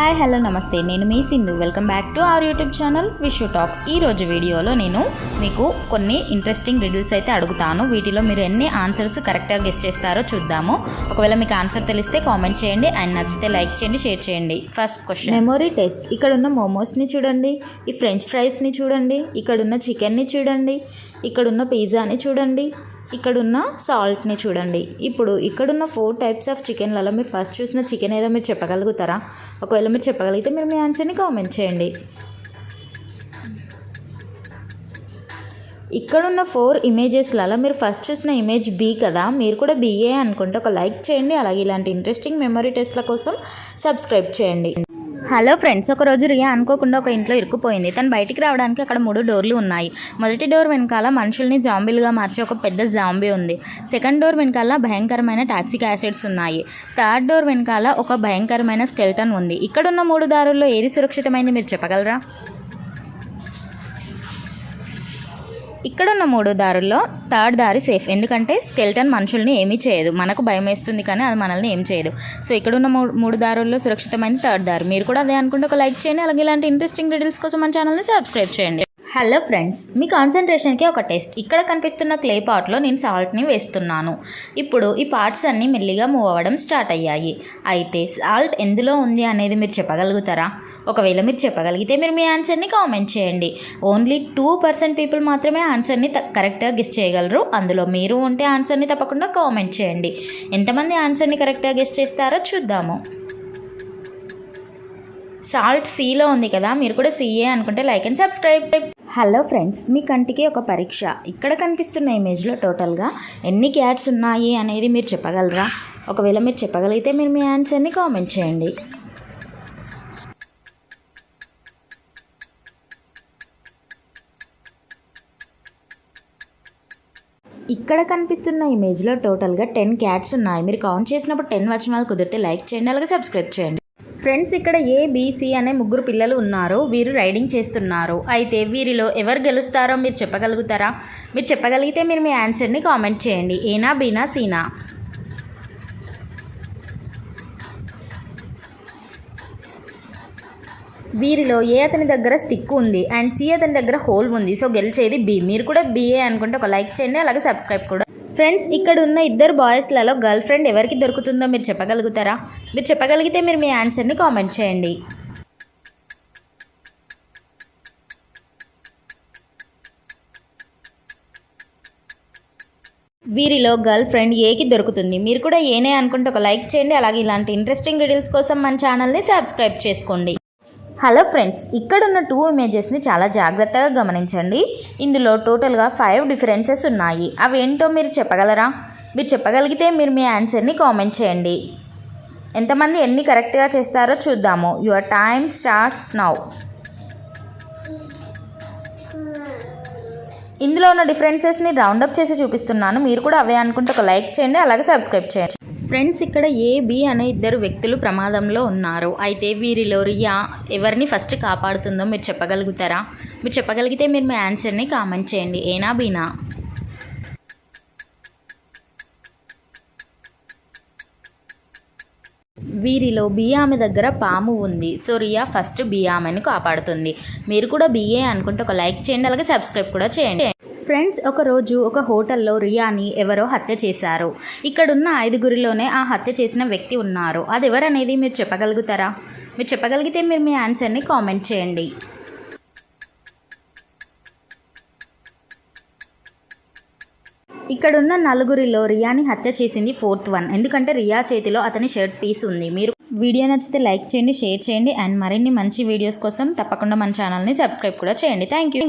Hi hello నమస్తే. నేను మీ Sindhu. Welcome back to our YouTube channel Vishu talks ఈ రోజు వీడియోలో నేను మీకు కొన్ని ఇంట్రెస్టింగ్ రిడిల్స్ అయితే అడుగుతాను. వీటిలో మీరు ఎన్ని ఆన్సర్స్ కరెక్ట్గా గెస్ట్ చేస్తారో చూద్దాము. ఒకవేళ మీకు ఆన్సర్ తెలిస్తే కామెంట్ చేయండి. అండ్ నచ్చితే లైక్ చేయండి షేర్ చేయండి. ఫస్ట్ క్వశ్చన్ మెమొరీ టెస్ట్ ఇక్కడ ఉన్న మోమోస్ని చూడండి. ఈ ఫ్రెంచ్ ఫ్రైస్ని చూడండి. ఇక్కడ ఉన్న చికెన్ని చూడండి. ఇక్కడ ఉన్న పిజ్జాని చూడండి. ఇక్కడున్న సాల్ట్ని చూడండి. ఇప్పుడు ఇక్కడున్న ఫోర్ టైప్స్ ఆఫ్ చికెన్లలో మీరు ఫస్ట్ చూసిన చికెన్ ఏదో మీరు చెప్పగలుగుతారా? ఒకవేళ మీరు చెప్పగలిగితే మీరు మీ ఆన్సర్ని కామెంట్ చేయండి. ఇక్కడున్న ఫోర్ ఇమేజెస్లలో మీరు ఫస్ట్ చూసిన ఇమేజ్ బీ కదా? మీరు కూడా బీఏ అనుకుంటే ఒక లైక్ చేయండి. అలాగే ఇలాంటి ఇంట్రెస్టింగ్ మెమరీ టెస్ట్ల కోసం సబ్స్క్రైబ్ చేయండి. హలో ఫ్రెండ్స్ ఒక రోజు రియా అనుకోకుండా ఒక ఇంట్లో ఇరుక్కుపోయింది. తను బయటికి రావడానికి అక్కడ మూడు డోర్లు ఉన్నాయి. మొదటి డోర్ వెనకాల మనుషుల్ని జాంబీలుగా మార్చే ఒక పెద్ద జాంబీ ఉంది. సెకండ్ డోర్ వెనకాల భయంకరమైన టాక్సిక్ యాసిడ్స్ ఉన్నాయి. థర్డ్ డోర్ వెనకాల ఒక భయంకరమైన స్కెల్టన్ ఉంది. ఇక్కడున్న మూడు దారుల్లో ఏది సురక్షితమైంది మీరు చెప్పగలరా? ఇక్కడున్న మూడు దారుల్లో థర్డ్ దారి సేఫ్ ఎందుకంటే స్కెల్టన్ మనుషుల్ని ఏమీ చేయదు. మనకు భయం వేస్తుంది కానీ అది మనల్ని ఏం చేయదు. సో ఇక్కడున్న మూడు మూడు దారుల్లో సురక్షితమైన థర్డ్ దారి. మీరు కూడా అదే అనుకుంటే ఒక లైక్ చేయండి. అలాగే ఇలాంటి ఇంట్రెస్టింగ్ డీటెయిల్స్ కోసం మన ఛానల్ని సబ్స్క్రైబ్ చేయండి. హలో ఫ్రెండ్స్ మీ కాన్సన్ట్రేషన్కి ఒక టెస్ట్ ఇక్కడ కనిపిస్తున్న క్లే పాట్లో నేను సాల్ట్ని వేస్తున్నాను. ఇప్పుడు ఈ పార్ట్స్ అన్నీ మెల్లిగా మూవ్ అవ్వడం స్టార్ట్ అయ్యాయి. అయితే సాల్ట్ ఎందులో ఉంది అనేది మీరు చెప్పగలుగుతారా? ఒకవేళ మీరు చెప్పగలిగితే మీరు మీ ఆన్సర్ని కామెంట్ చేయండి. ఓన్లీ టూ పర్సెంట్ పీపుల్ మాత్రమే ఆన్సర్ని కరెక్ట్గా గెస్ట్ చేయగలరు. అందులో మీరు ఉంటే ఆన్సర్ని తప్పకుండా కామెంట్ చేయండి. ఎంతమంది ఆన్సర్ని కరెక్ట్గా గెస్ట్ చేస్తారో చూద్దాము. సాల్ట్ సీలో ఉంది కదా మీరు కూడా సీఏ అనుకుంటే like and subscribe hello friends మీ కంటికి ఒక పరీక్ష. ఇక్కడ కనిపిస్తున్న ఇమేజ్లో టోటల్గా ఎన్ని క్యాట్స్ ఉన్నాయి అనేది మీరు చెప్పగలరా? ఒకవేళ మీరు చెప్పగలిగితే మీరు మీ ఆన్సర్ని కామెంట్ చేయండి. ఇక్కడ కనిపిస్తున్న ఇమేజ్లో టోటల్గా టెన్ క్యాట్స్ ఉన్నాయి. మీరు కౌంట్ చేసినప్పుడు టెన్ వచ్చిన వాళ్ళు కుదిరితే లైక్ చేయండి అలాగే సబ్స్క్రైబ్ చేయండి. ఫ్రెండ్స్ ఇక్కడ ఏ బీసీ అనే ముగ్గురు పిల్లలు ఉన్నారు వీరు రైడింగ్ చేస్తున్నారు. అయితే వీరిలో ఎవరు గెలుస్తారో మీరు చెప్పగలుగుతారా? మీరు చెప్పగలిగితే మీరు మీ ఆన్సర్ని కామెంట్ చేయండి. ఏనా బీనా సీనా? వీరిలో ఏ అతని దగ్గర స్టిక్ ఉంది? అండ్ సి అతని దగ్గర హోల్ ఉంది. సో గెలిచేది బి. మీరు కూడా బిఏ అనుకుంటే ఒక లైక్ చేయండి. అలాగే సబ్స్క్రైబ్ కూడా ఫ్రెండ్స్ ఇక్కడ ఉన్న ఇద్దరు బాయ్స్లలో గర్ల్ ఫ్రెండ్ ఎవరికి దొరుకుతుందో మీరు చెప్పగలుగుతారా? మీరు చెప్పగలిగితే మీరు మీ ఆన్సర్ని కామెంట్ చేయండి. వీరిలో గర్ల్ ఫ్రెండ్ ఏకి దొరుకుతుంది? మీరు కూడా ఏనే అనుకుంటే ఒక లైక్ చేయండి. అలాగే ఇలాంటి ఇంట్రెస్టింగ్ రీడిల్స్ కోసం మన ఛానల్ని సబ్స్క్రైబ్ చేసుకోండి. హలో ఫ్రెండ్స్ ఇక్కడ ఉన్న టూ ఇమేజెస్ని చాలా జాగ్రత్తగా గమనించండి. ఇందులో టోటల్గా ఫైవ్ డిఫరెన్సెస్ ఉన్నాయి. అవి ఏంటో మీరు చెప్పగలరా? మీరు చెప్పగలిగితే మీరు మీ ఆన్సర్ని కామెంట్ చేయండి. ఎంతమంది ఎన్ని కరెక్ట్గా చేస్తారో చూద్దాము. యువర్ టైమ్ స్టార్ట్స్ నౌ ఇందులో ఉన్న డిఫరెన్సెస్ని రౌండప్ చేసి చూపిస్తున్నాను. మీరు కూడా అవే అనుకుంటే ఒక లైక్ చేయండి అలాగే సబ్స్క్రైబ్ చేయండి. ఫ్రెండ్స్ ఇక్కడ ఏ బి అనే ఇద్దరు వ్యక్తులు ప్రమాదంలో ఉన్నారు. అయితే వీరిలో రియా ఎవరిని ఫస్ట్ కాపాడుతుందో మీరు చెప్పగలుగుతారా? మీరు చెప్పగలిగితే మీరు మీ ఆన్సర్ని కామెంట్ చేయండి. ఏనా బీనా? వీరిలో బియామె దగ్గర పాము ఉంది. సో రియా ఫస్ట్ బియామెను కాపాడుతుంది. మీరు కూడా బిఏ అనుకుంటే ఒక లైక్ చేయండి. అలాగే సబ్స్క్రైబ్ కూడా చేయండి. ఫ్రెండ్స్ ఒక రోజు ఒక హోటల్లో రియాని ఎవరో హత్య చేశారు. ఇక్కడున్న ఐదుగురిలోనే ఆ హత్య చేసిన వ్యక్తి ఉన్నారు. అది ఎవరనేది మీరు చెప్పగలుగుతారా? మీరు చెప్పగలిగితే మీరు మీ ఆన్సర్ని కామెంట్ చేయండి. ఇక్కడున్న నలుగురిలో రియాని హత్య చేసింది ఫోర్త్ వన్. ఎందుకంటే రియా చేతిలో అతని షర్ట్ పీస్ ఉంది. మీరు వీడియో నచ్చితే లైక్ చేయండి షేర్ చేయండి అండ్ మరిన్ని మంచి వీడియోస్ కోసం తప్పకుండా మన ఛానల్ని సబ్స్క్రైబ్ కూడా చేయండి. Thank you